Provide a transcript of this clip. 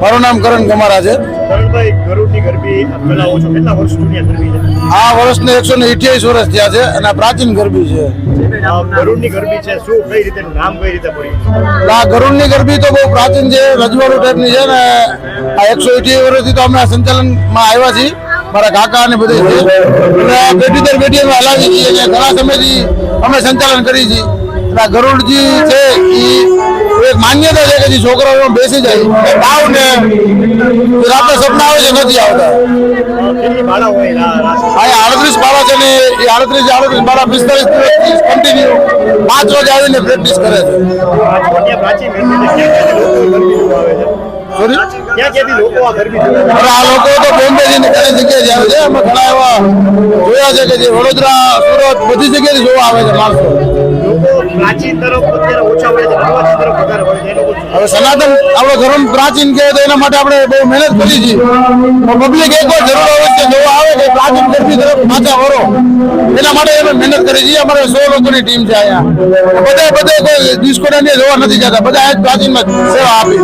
મારું નામ કરણ કમારા છે. આ વર્ષને એકસો ને અઠ્યાવીસ વર્ષ થયા છે અને પ્રાચીન ગરબી છે. આ ગરુડની ગરબી તો બહુ પ્રાચીન છે રજવાડું ટાઈપની છે ને આ એકસો અઠ્યાવીસ વર્ષથી તો અમે સંચાલનમાં આવ્યા છીએ. મારા કાકા અને બધે છે. અને આ પેઢી દર પેઢી અમે હલાવી છીએ. ઘણા સમયથી અમે સંચાલન કરી છીએ. આ ગરુડજી છે એ જે છોકરાઓ બેસી જાય. ભાવ ને રાતે સપના આવે છે નથી આવતા. અ, કેટલી બાળા હોય રા- રાસ આ આડત્રીસ બાળા છે ને એ આડત્રીસ આડત્રીસ બાળા પિસ્તાલીસ દિવસ કન્ટિન્યુ પાંચ વાગે આવીને પ્રેક્ટિસ કરે છે. આ લોકો તો બોમ્બે જઈને છે. કે જે વડોદરા સુરત બધી જગ્યાએ જોવા આવે છે માણસો. પ્રાચીન તરફ અત્યારે ઓછા હોય છે અર્વાચીન તરફ વધારે હોય છે એ લોકો શું? હવે સનાતન આપણો ધર્મ પ્રાચીન કહે તો એના માટે આપણે બહુ મહેનત કરી છે. પબ્લિક એકવાર જરૂર હોય કે જોવા આવે કે પ્રાચીન ગરબી તરફ પાછા વળો એના માટે અમે મહેનત કરી છે. અમારે સો લોકોની ટીમ છે અહીંયા. બધા બધા કોઈ ડિસ્કો જોવા નથી જતા. બધા પ્રાચીનમાં સેવા આપી.